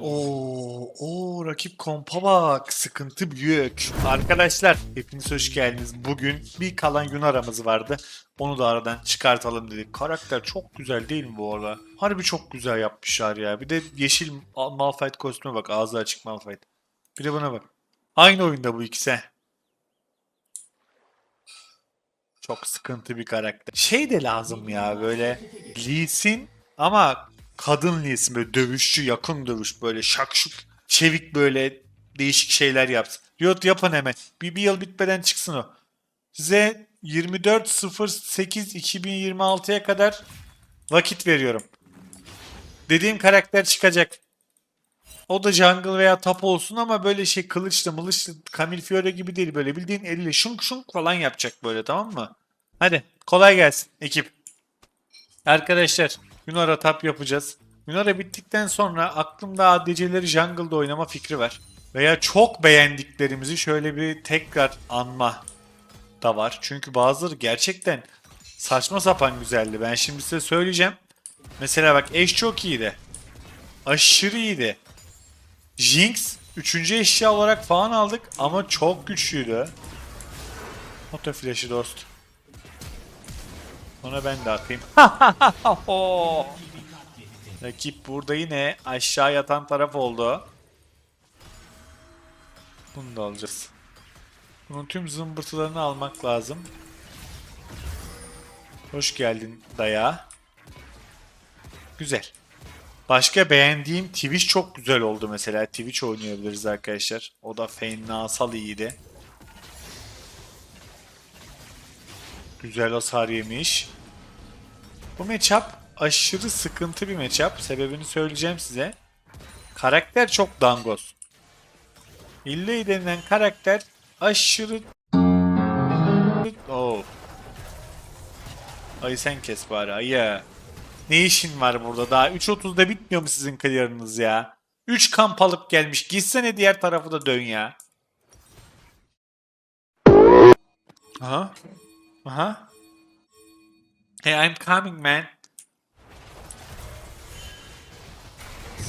Oo, oo rakip kompa bak. Sıkıntı büyük. Arkadaşlar hepiniz hoş geldiniz. Bugün bir kalan gün aramız vardı. Onu da aradan çıkartalım dedik. Karakter çok güzel değil mi bu arada? Harbi çok güzel yapmışlar ya. Bir de yeşil Mal- Malphite kostüme bak. Ağzı açık Malphite. Bir de buna bak. Aynı oyunda bu ikisi. Çok sıkıntı bir karakter. Şey de lazım ya böyle Lee Sin ama kadın Lee Sin böyle dövüşçü, yakın dövüş böyle şakşuk, çevik böyle değişik şeyler yapsın. Riot yapın hemen. Bir, bir yıl bitmeden çıksın o. Size 24.08.2026'ya kadar vakit veriyorum. Dediğim karakter çıkacak. O da jungle veya top olsun ama böyle şey kılıçlı mılıçlı Camille Fiore gibi değil böyle bildiğin elle şunk şunk falan yapacak böyle tamam mı? Hadi kolay gelsin ekip. Arkadaşlar Yunara tap yapacağız. Yunara bittikten sonra aklımda ADC'leri jungle'da oynama fikri var. Veya çok beğendiklerimizi şöyle bir tekrar anma da var. Çünkü bazıları gerçekten saçma sapan güzeldi. Ben şimdi size söyleyeceğim. Mesela bak eş çok iyiydi. Aşırı iyiydi. Jinx 3. eşya olarak falan aldık ama çok güçlüydü. Oto flash'ı dost. Ona ben de atayım. Rakip burada yine aşağı yatan taraf oldu. Bunu da alacağız. Bunun tüm zımbırtılarını almak lazım. Hoş geldin daya. Güzel. Başka beğendiğim Twitch çok güzel oldu mesela. Twitch oynayabiliriz arkadaşlar. O da fenasal iyiydi. Güzel hasar yemiş. Bu matchup aşırı sıkıntı bir matchup. Sebebini söyleyeceğim size. Karakter çok dangoz. Illey denilen karakter aşırı... Oh. Ayı sen kes bari ayı. Ne işin var burada? Daha 3.30'da bitmiyor mu sizin clear'ınız ya? 3 kamp alıp gelmiş. Gitsene diğer tarafı da dön ya. Aha. Aha. Hey I'm coming man.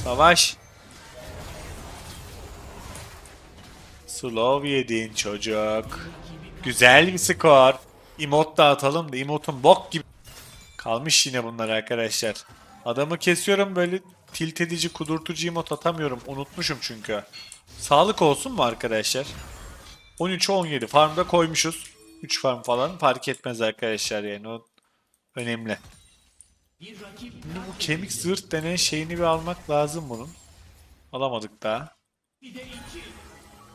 Savaş. Slow yedin çocuk. Güzel bir skor. Emot da atalım da emotun bok gibi. Kalmış yine bunlar arkadaşlar. Adamı kesiyorum böyle tilt edici kudurtucu emot atamıyorum. Unutmuşum çünkü. Sağlık olsun mu arkadaşlar? 13 17 farmda koymuşuz. 3 farm falan fark etmez arkadaşlar yani o önemli. Şimdi bu kemik zırh denen şeyini bir almak lazım bunun. Alamadık daha.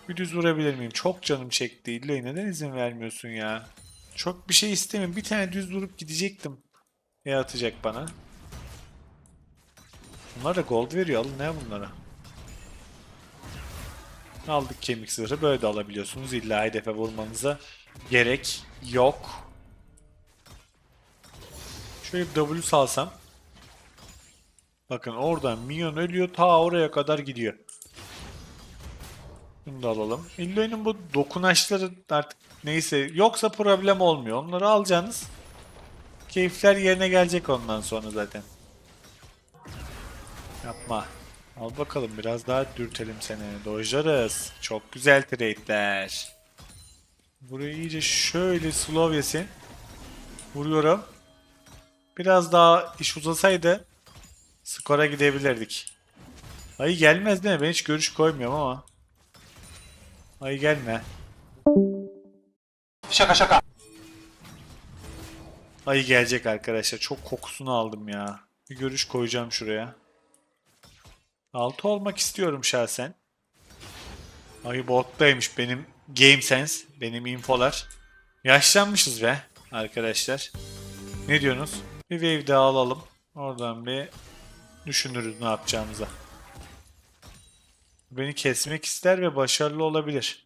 Bir düz vurabilir miyim? Çok canım çekti. İlle neden izin vermiyorsun ya? Çok bir şey istemiyorum. Bir tane düz vurup gidecektim. Ne atacak bana? Bunlar da gold veriyor. Alın ne bunlara? Aldık kemik zırhı. Böyle de alabiliyorsunuz. İlla hedefe vurmanıza gerek yok. Şöyle bir W salsam. Bakın oradan minyon ölüyor. Ta oraya kadar gidiyor. Bunu da alalım. Illoy'un bu dokunaçları artık neyse yoksa problem olmuyor. Onları alacaksınız. Keyifler yerine gelecek ondan sonra zaten. Yapma. Al bakalım biraz daha dürtelim seni. Dojlarız. Çok güzel trade'ler. Burayı iyice şöyle slow yesin. Vuruyorum. Biraz daha iş uzasaydı skora gidebilirdik. Ayı gelmez değil mi? Ben hiç görüş koymuyorum ama. Ayı gelme. Şaka şaka. Ayı gelecek arkadaşlar. Çok kokusunu aldım ya. Bir görüş koyacağım şuraya. 6 olmak istiyorum şahsen. Ayı bottaymış benim game sense. Benim infolar. Yaşlanmışız be arkadaşlar. Ne diyorsunuz? Bir wave daha alalım. Oradan bir düşünürüz ne yapacağımıza. Beni kesmek ister ve başarılı olabilir.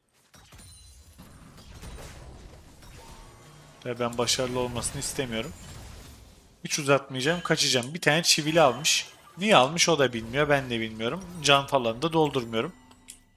Ve ben başarılı olmasını istemiyorum. Hiç uzatmayacağım, kaçacağım. Bir tane çivili almış. Niye almış o da bilmiyor, ben de bilmiyorum. Can falan da doldurmuyorum.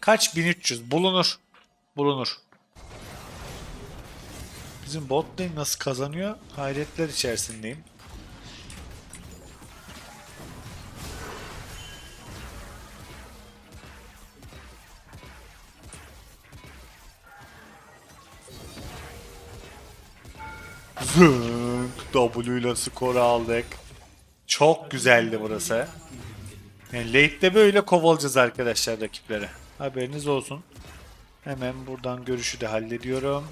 Kaç? 1300. Bulunur. Bulunur. Bizim bot lane nasıl kazanıyor? Hayretler içerisindeyim. Zınk. W ile skor aldık. Çok güzeldi burası. Yani late'de böyle kovalayacağız arkadaşlar rakipleri. Haberiniz olsun. Hemen buradan görüşü de hallediyorum.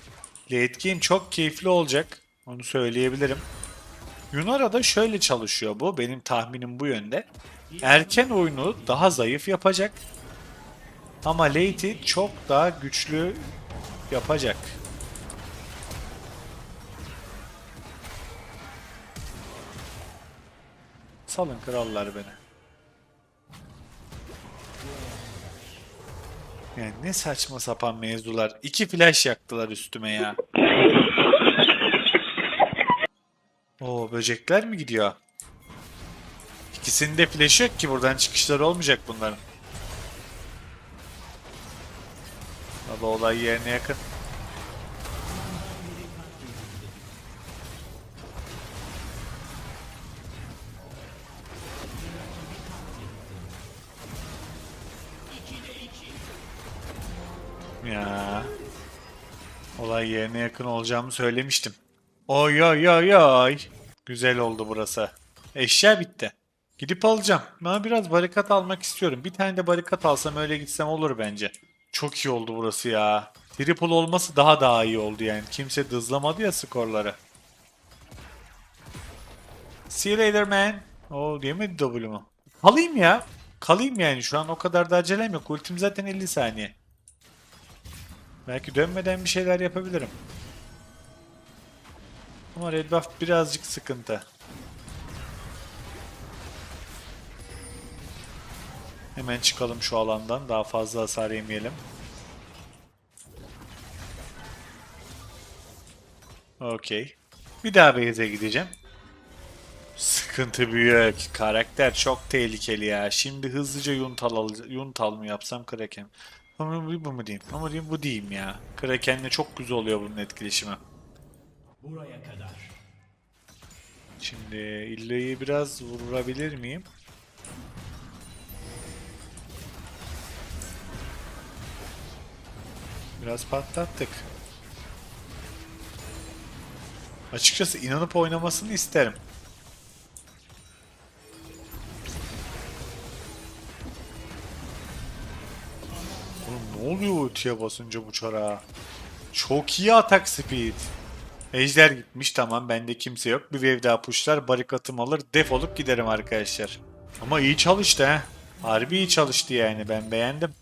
Late game çok keyifli olacak. Onu söyleyebilirim. Yunara'da şöyle çalışıyor bu. Benim tahminim bu yönde. Erken oyunu daha zayıf yapacak. Ama late'i çok daha güçlü yapacak. Salın krallar beni. Yani ne saçma sapan mevzular. İki flash yaktılar üstüme ya. Oo böcekler mi gidiyor? İkisinde flash yok ki buradan çıkışları olmayacak bunların. Baba olay yerine yakın. Olay yerine yakın olacağımı söylemiştim. Oy oy oy oy. Güzel oldu burası. Eşya bitti. Gidip alacağım. Ben biraz barikat almak istiyorum. Bir tane de barikat alsam öyle gitsem olur bence. Çok iyi oldu burası ya. Triple olması daha daha iyi oldu yani. Kimse dızlamadı ya skorları. See you later man. Oo diyemedi W mu? Kalayım ya. Kalayım yani şu an o kadar da acelem yok. Ultim zaten 50 saniye. Belki dönmeden bir şeyler yapabilirim. Ama red buff birazcık sıkıntı. Hemen çıkalım şu alandan. Daha fazla hasar yemeyelim. Okey. Bir daha base'e gideceğim. Sıkıntı büyük. Karakter çok tehlikeli ya. Şimdi hızlıca yuntal, al- yuntal mı yapsam Kraken? Ama bu, mu diyeyim? Ama diyeyim bu diyeyim ya. Kraken'le çok güzel oluyor bunun etkileşimi. Şimdi Illa'yı biraz vurabilir miyim? Biraz patlattık. Açıkçası inanıp oynamasını isterim. Oluyor ultiye basınca bu çara? Çok iyi atak speed. Ejder gitmiş tamam bende kimse yok. Bir wave daha pushlar barikatım alır defolup giderim arkadaşlar. Ama iyi çalıştı ha. Harbi iyi çalıştı yani ben beğendim.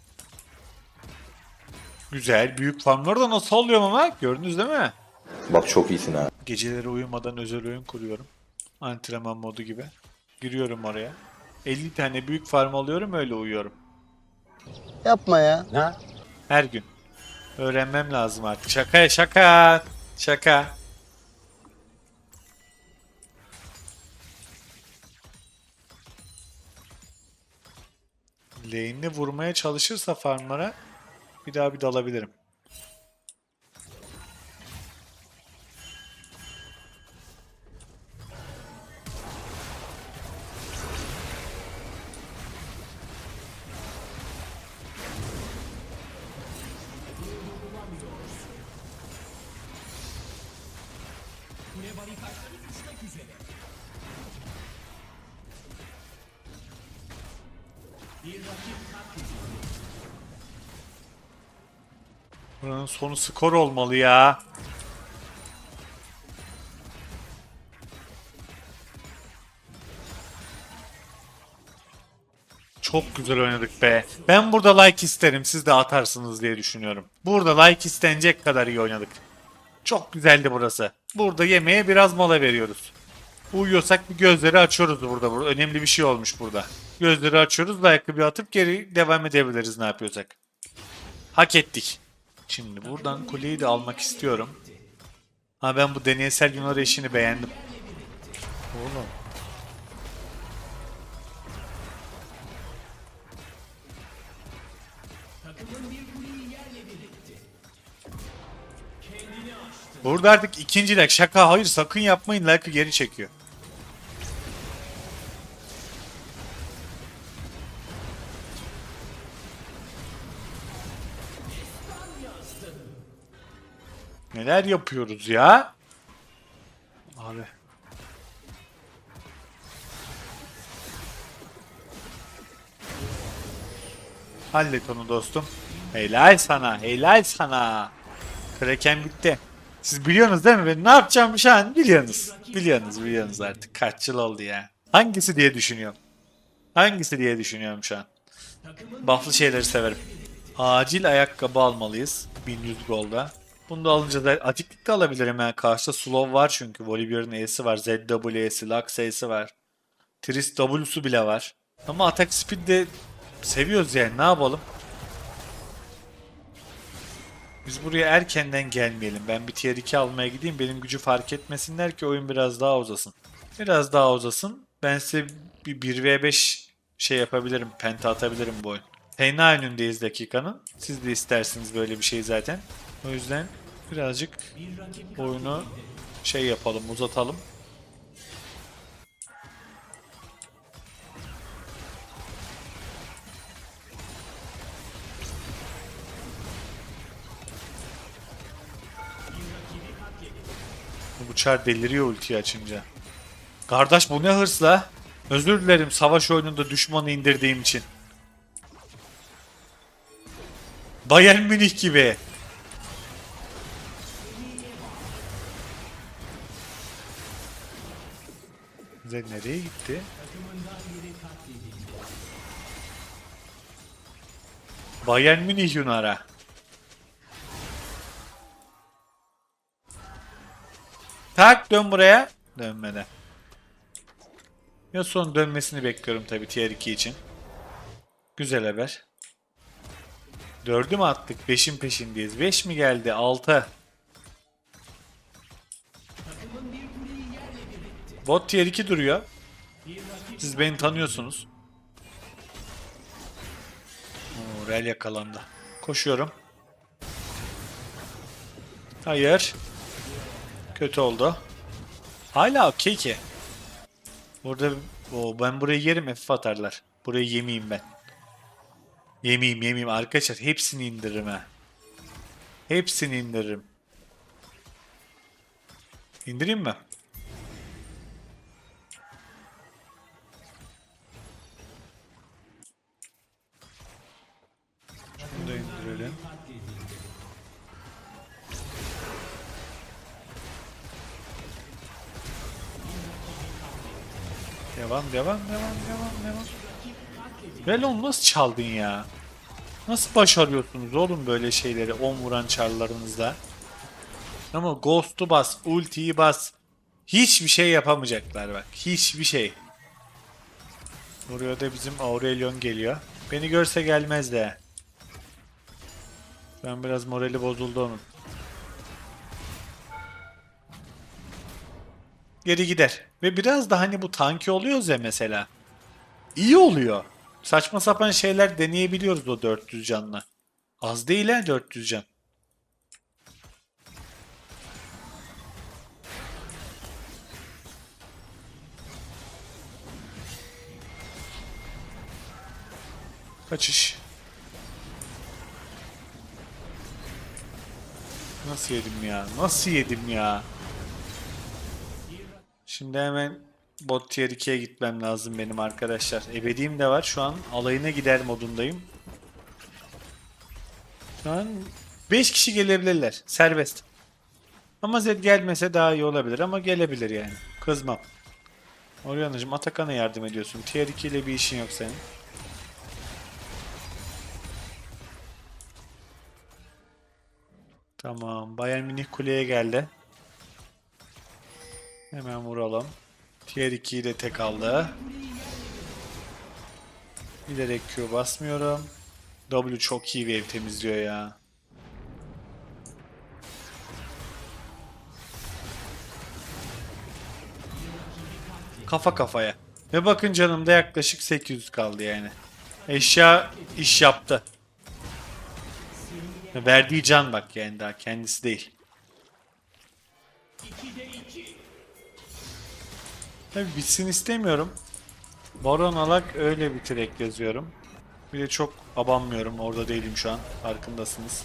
Güzel büyük farmları da nasıl alıyorum ama gördünüz değil mi? Bak çok iyisin ha. Geceleri uyumadan özel oyun kuruyorum. Antrenman modu gibi. Giriyorum oraya. 50 tane büyük farm alıyorum öyle uyuyorum. Yapma ya. Her gün. Öğrenmem lazım artık. Şaka şaka. Şaka. Lane'le vurmaya çalışırsa farmlara bir daha bir dalabilirim. Buranın sonu skor olmalı ya. Çok güzel oynadık be. Ben burada like isterim. Siz de atarsınız diye düşünüyorum. Burada like istenecek kadar iyi oynadık. Çok güzeldi burası. Burada yemeğe biraz mola veriyoruz. Uyuyorsak bir gözleri açıyoruz burada. burada. Önemli bir şey olmuş burada. Gözleri açıyoruz. Bir atıp geri devam edebiliriz ne yapıyorsak. Hak ettik. Şimdi buradan kuleyi de almak istiyorum. Ha ben bu deneysel Yunar eşini beğendim. Oğlum. Burada artık ikinci like. Şaka hayır sakın yapmayın like'ı geri çekiyor. Neler yapıyoruz ya? Abi. Hallet onu dostum. Helal sana, helal sana. Kraken bitti. Siz biliyorsunuz değil mi? Ben ne yapacağımı şu an biliyorsunuz. Biliyorsunuz, biliyorsunuz artık. Kaç yıl oldu ya. Hangisi diye düşünüyorum. Hangisi diye düşünüyorum şu an. Bufflı şeyleri severim. Acil ayakkabı almalıyız. 1100 golda. Bunu da alınca da atiklik de alabilirim yani. Karşıda slow var çünkü. Volibear'ın E'si var. ZW'si, Lux E'si var. Tris W'su bile var. Ama atak speed de seviyoruz yani. Ne yapalım? Biz buraya erkenden gelmeyelim. Ben bir tier 2 almaya gideyim. Benim gücü fark etmesinler ki oyun biraz daha uzasın. Biraz daha uzasın. Ben size bir 1v5 şey yapabilirim. Penta atabilirim bu oyun. Fena önündeyiz dakikanın. Siz de istersiniz böyle bir şey zaten. O yüzden birazcık oyunu şey yapalım, uzatalım. Bu çar deliriyor ultiyi açınca. Kardeş bu ne hırs la? Özür dilerim savaş oyununda düşmanı indirdiğim için. Bayern Münih gibi. Güzel nereye gitti? Bayern Münih Yunar'a. Tak dön buraya. Dönmeden. Ya son dönmesini bekliyorum tabii tier 2 için. Güzel haber. Dördü mü attık? Beşin peşindeyiz. Beş mi geldi? Altı. Bot tier 2 duruyor. Siz beni tanıyorsunuz. Rel yakalandı. Koşuyorum. Hayır. Kötü oldu. Hala okey ki. Burada o ben burayı yerim F atarlar. Burayı yemeyeyim ben. Yemeyeyim yemeyeyim arkadaşlar hepsini indiririm ha. Hepsini indiririm. İndireyim mi? Devam devam devam devam devam. Velon nasıl çaldın ya? Nasıl başarıyorsunuz oğlum böyle şeyleri 10 vuran çarlarınızda? Ama Ghost'u bas, ultiyi bas. Hiçbir şey yapamayacaklar bak. Hiçbir şey. Buraya da bizim Aurelion geliyor. Beni görse gelmez de. Ben biraz morali bozuldu onun. Geri gider. Ve biraz da hani bu tanki oluyoruz ya mesela. İyi oluyor. Saçma sapan şeyler deneyebiliyoruz o 400 canla. Az değil ha 400 can. Kaçış. Nasıl yedim ya? Nasıl yedim ya? Şimdi hemen bot tier 2'ye gitmem lazım benim arkadaşlar. Ebediğim de var. Şu an alayına gider modundayım. Şu an 5 kişi gelebilirler. Serbest. Ama Zed gelmese daha iyi olabilir ama gelebilir yani. Kızmam. Orion'cığım Atakan'a yardım ediyorsun. Tier 2 ile bir işin yok senin. Tamam. Bayern Münih kuleye geldi. Hemen vuralım. Tier 2'yi de tek aldı. Bilerek Q basmıyorum. W çok iyi wave temizliyor ya. Kafa kafaya. Ve bakın canımda yaklaşık 800 kaldı yani. Eşya iş yaptı. Verdiği can bak yani daha kendisi değil. Tabii bitsin istemiyorum. Baron alak öyle bir direkt yazıyorum. Bir de çok abanmıyorum. Orada değilim şu an. Farkındasınız.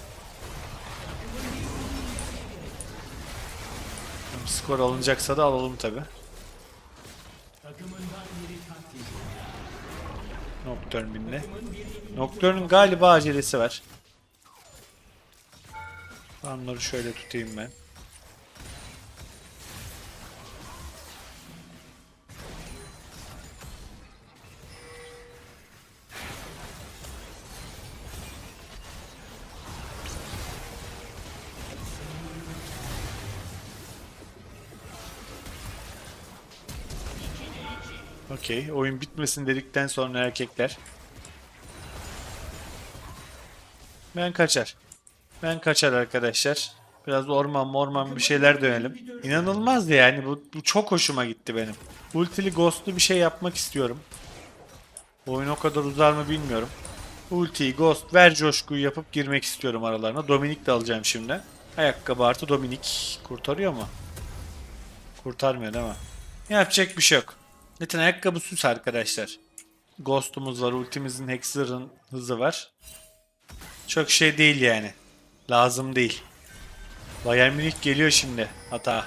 Skor alınacaksa da alalım tabi. Nocturne binle. Nocturne'un galiba acelesi var. Onları şöyle tutayım ben. Okey. Oyun bitmesin dedikten sonra erkekler. Ben kaçar. Ben kaçar arkadaşlar. Biraz orman morman bir şeyler dönelim. İnanılmaz yani. Bu, bu çok hoşuma gitti benim. Ultili ghostlu bir şey yapmak istiyorum. Oyun o kadar uzar mı bilmiyorum. Ultiyi, ghost, ver coşkuyu yapıp girmek istiyorum aralarına. Dominik de alacağım şimdi. Ayakkabı artı Dominik. Kurtarıyor mu? Kurtarmıyor değil mi? Yapacak bir şey yok. Zaten ayakkabı süs arkadaşlar. Ghost'umuz var, ultimizin Hexer'ın hızı var. Çok şey değil yani. Lazım değil. Bayern Münih geliyor şimdi hata.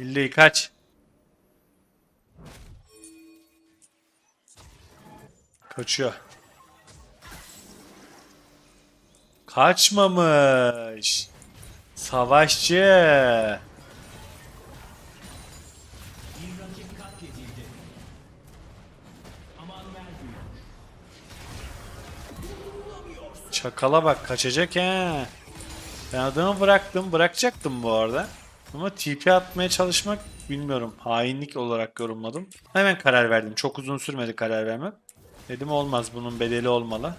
Lille'yi kaç. Kaçıyor. Kaçmamış. Savaşçı. Çakala bak kaçacak he. Ben adamı bıraktım. Bırakacaktım bu arada. Ama TP atmaya çalışmak bilmiyorum. Hainlik olarak yorumladım. Hemen karar verdim. Çok uzun sürmedi karar vermem. Dedim olmaz bunun bedeli olmalı.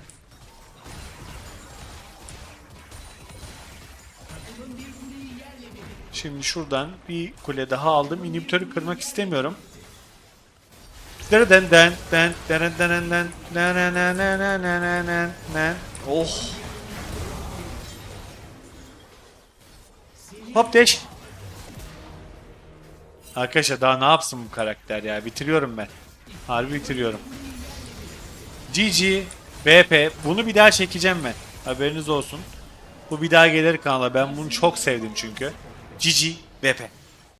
Şimdi şuradan bir kule daha aldım. İnhibitörü kırmak istemiyorum. Dereden den den deren deren den den den den den den den Oh. Hop deş. Arkadaşlar daha ne yapsın bu karakter ya? Bitiriyorum ben. Harbi bitiriyorum. GG VP bunu bir daha çekeceğim ben. Haberiniz olsun. Bu bir daha gelir kanala. Ben bunu çok sevdim çünkü. GG VP.